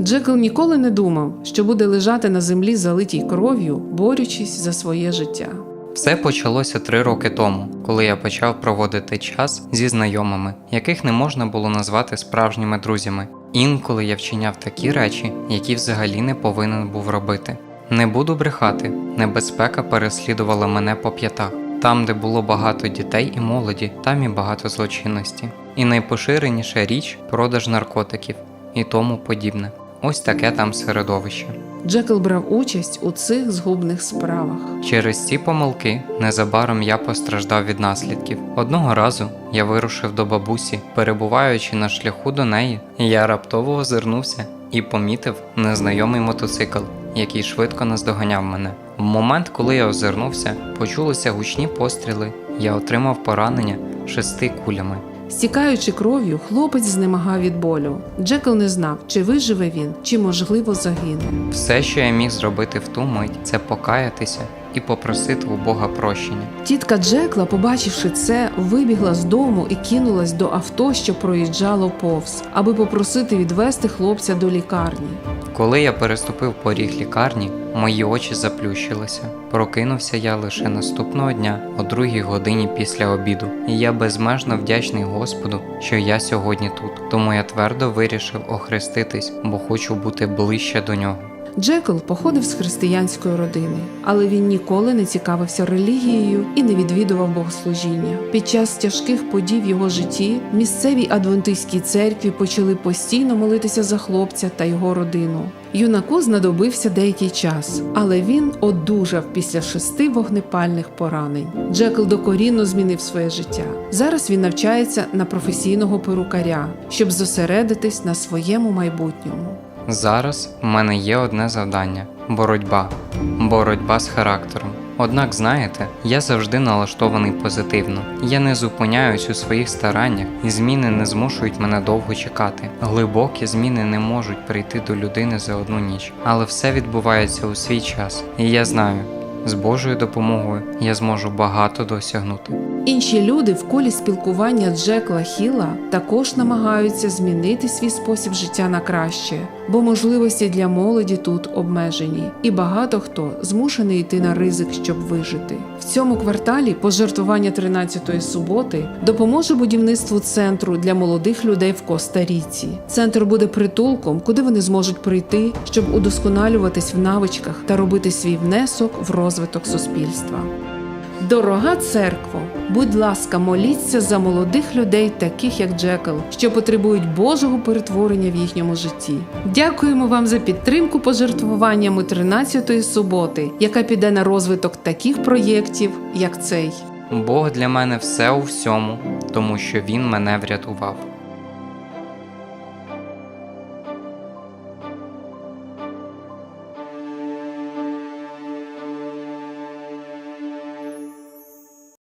Джекл ніколи не думав, що буде лежати на землі залитій кров'ю, борючись за своє життя. Все почалося три роки тому, коли я почав проводити час зі знайомими, яких не можна було назвати справжніми друзями. Інколи я вчиняв такі речі, які взагалі не повинен був робити. Не буду брехати, небезпека переслідувала мене по п'ятах. Там, де було багато дітей і молоді, там і багато злочинності. І найпоширеніша річ продаж наркотиків і тому подібне. Ось таке там середовище. Джекл брав участь у цих згубних справах. Через ці помилки незабаром я постраждав від наслідків. Одного разу я вирушив до бабусі, перебуваючи на шляху до неї, я раптово озирнувся і помітив незнайомий мотоцикл, який швидко наздоганяв мене. В момент, коли я озирнувся, почулися гучні постріли. Я отримав поранення шести кулями. Стікаючи кров'ю, хлопець знемагав від болю. Джекл не знав, чи виживе він, чи можливо загине. Все, що я міг зробити в ту мить, це покаятися і попросити у Бога прощення. Тітка Джекла, побачивши це, вибігла з дому і кинулась до авто, що проїжджало повз, аби попросити відвести хлопця до лікарні. Коли я переступив поріг лікарні, мої очі заплющилися. Прокинувся я лише наступного дня, о другій годині після обіду, і я безмежно вдячний Господу, що я сьогодні тут. Тому я твердо вирішив охреститись, бо хочу бути ближче до нього. Джекл походив з християнської родини, але він ніколи не цікавився релігією і не відвідував богослужіння. Під час тяжких подій в його житті місцевій адвентистській церкві почали постійно молитися за хлопця та його родину. Юнаку знадобився деякий час, але він одужав після шести вогнепальних поранень. Джекл докорінно змінив своє життя. Зараз він навчається на професійного перукаря, щоб зосередитись на своєму майбутньому. Зараз в мене є одне завдання боротьба, боротьба з характером. Однак, знаєте, я завжди налаштований позитивно. Я не зупиняюсь у своїх стараннях, і зміни не змушують мене довго чекати. Глибокі зміни не можуть прийти до людини за одну ніч, але все відбувається у свій час. І я знаю, з Божою допомогою я зможу багато досягнути. Інші люди в колі спілкування Джекла Хіла також намагаються змінити свій спосіб життя на краще, бо можливості для молоді тут обмежені, і багато хто змушений йти на ризик, щоб вижити. В цьому кварталі пожертвування 13-ї суботи допоможе будівництву центру для молодих людей в Коста-Ріці. Центр буде притулком, куди вони зможуть прийти, щоб удосконалюватись в навичках та робити свій внесок в розвиток суспільства. Дорога церкво, будь ласка, моліться за молодих людей, таких як Джекл, що потребують Божого перетворення в їхньому житті. Дякуємо вам за підтримку пожертвуваннями 13-ї суботи, яка піде на розвиток таких проєктів, як цей. Бог для мене все у всьому, тому що Він мене врятував.